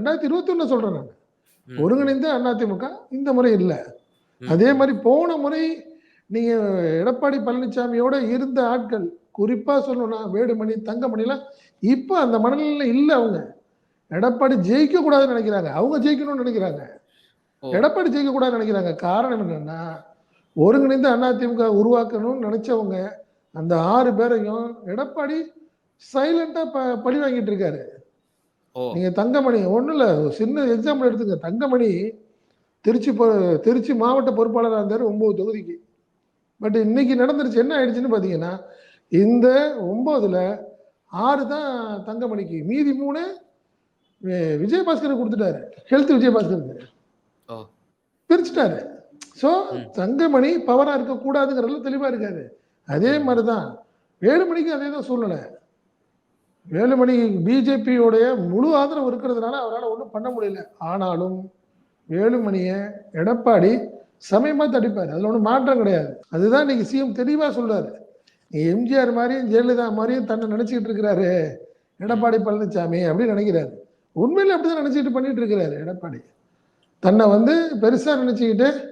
ரெண்டாயிரத்தி இருபத்தி ஒண்ணு சொல்றேன் நான். ஒருங்கிணைந்த அதிமுக இந்த முறை இல்லை. அதே மாதிரி போன முறை நீங்க எடப்பாடி பழனிசாமியோட இருந்த ஆட்கள் குறிப்பா சொல்லணும்னா வேடுமணி தங்கமணிலாம் இப்ப அந்த மனநிலையில இல்ல அவங்க. எடப்பாடி ஜெயிக்க கூடாதுன்னு நினைக்கிறாங்க. அவங்க ஜெயிக்கணும்னு நினைக்கிறாங்க. எடப்பாடி ஜெயிக்க கூடாதுன்னு நினைக்கிறாங்க. காரணம் என்னன்னா ஒருங்கிணைந்த அதிமுக உருவாக்கணும்னு நினைச்சவங்க அந்த ஆறு பேரையும் எடப்பாடி சைலண்டா ப பழி வாங்கிட்டு இருக்காரு. நீங்க தங்கமணி ஒண்ணும் இல்ல. சின்ன எக்ஸாம்பிள் எடுத்துங்க. தங்கமணி திருச்சி திருச்சி மாவட்ட பொறுப்பாளராக இருந்தார் ஒன்பது தொகுதிக்கு. பட் இன்னைக்கு நடந்துருச்சு. என்ன ஆயிடுச்சுன்னு பாத்தீங்கன்னா இந்த ஒன்பதுல ஆறு தான் தங்கமணிக்கு. மீதி மூணு விஜயபாஸ்கர் கொடுத்துட்டாரு. ஹெல்த் விஜயபாஸ்கருக்கு. பிரிச்சுட்டாரு. ஸோ. தங்கமணி பவரா இருக்கக்கூடாதுங்கிறதுல தெளிவா இருக்காரு. அதே மாதிரிதான். வேலுமணிக்கு அதே தான் சூழ்நிலை. வேலுமணி பிஜேபியோடைய முழு ஆதரவு இருக்கிறதுனால அவரால் ஒன்றும் பண்ண முடியல. ஆனாலும் வேலுமணியை எடப்பாடி சமயமா தடிப்பார். அதில் ஒன்றும் மாற்றம் கிடையாது. அதுதான் இன்னைக்கு சிஎம் தெளிவாக சொல்றாரு. நீ எம்ஜிஆர் மாதிரியும் ஜெயலலிதா மாதிரியும் தன்னை நினச்சிக்கிட்டு இருக்கிறாரு. எடப்பாடி பழனிசாமி அப்படின்னு நினைக்கிறாரு. உண்மையில அப்படிதான் நினைச்சிட்டு பண்ணிட்டு இருக்கிறாரு எடப்பாடி. தன்னை வந்து பெருசா நினைச்சுக்கிட்டு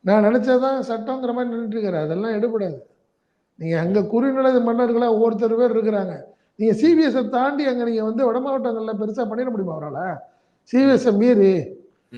நான் நினைச்சதான் சட்டங்கிற மாதிரி நின்றுட்டு இருக்காரு. அதெல்லாம் எடுபடாது. நீங்க அங்க குறுநிலை மன்னர்களா ஒவ்வொருத்தர் பேர் இருக்கிறாங்க. நீங்கள் சிபிஎஸ்ஐ தாண்டி அங்கே நீங்கள் வந்து வட மாவட்டங்களில் பெருசாக பண்ணிட முடியுமா அவரால்? சிபிஎஸ்ஐ மீறி